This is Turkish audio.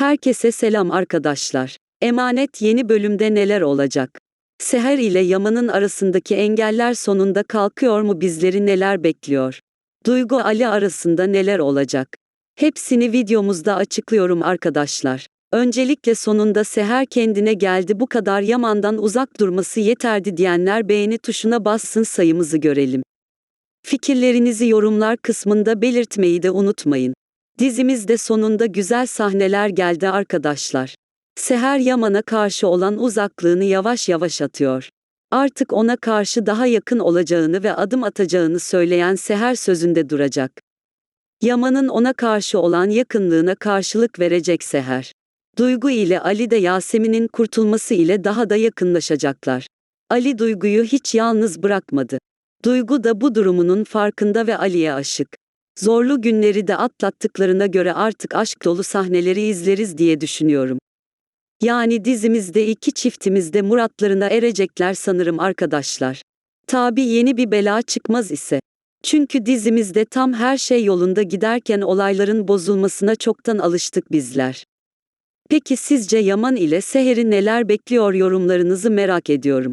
Herkese selam arkadaşlar. Emanet yeni bölümde neler olacak? Seher ile Yaman'ın arasındaki engeller sonunda kalkıyor mu bizleri neler bekliyor? Duygu Ali arasında neler olacak? Hepsini videomuzda açıklıyorum arkadaşlar. Öncelikle sonunda Seher kendine geldi bu kadar Yaman'dan uzak durması yeterdi diyenler beğeni tuşuna bassın sayımızı görelim. Fikirlerinizi yorumlar kısmında belirtmeyi de unutmayın. Dizimizde sonunda güzel sahneler geldi arkadaşlar. Seher Yaman'a karşı olan uzaklığını yavaş yavaş atıyor. Artık ona karşı daha yakın olacağını ve adım atacağını söyleyen Seher sözünde duracak. Yaman'ın ona karşı olan yakınlığına karşılık verecek Seher. Duygu ile Ali de Yasemin'in kurtulması ile daha da yakınlaşacaklar. Ali Duygu'yu hiç yalnız bırakmadı. Duygu da bu durumunun farkında ve Ali'ye aşık. Zorlu günleri de atlattıklarına göre artık aşk dolu sahneleri izleriz diye düşünüyorum. Yani dizimizde iki çiftimiz de muratlarına erecekler sanırım arkadaşlar. Tabi yeni bir bela çıkmaz ise. Çünkü dizimizde tam her şey yolunda giderken olayların bozulmasına çoktan alıştık bizler. Peki sizce Yaman ile Seher'i neler bekliyor yorumlarınızı merak ediyorum.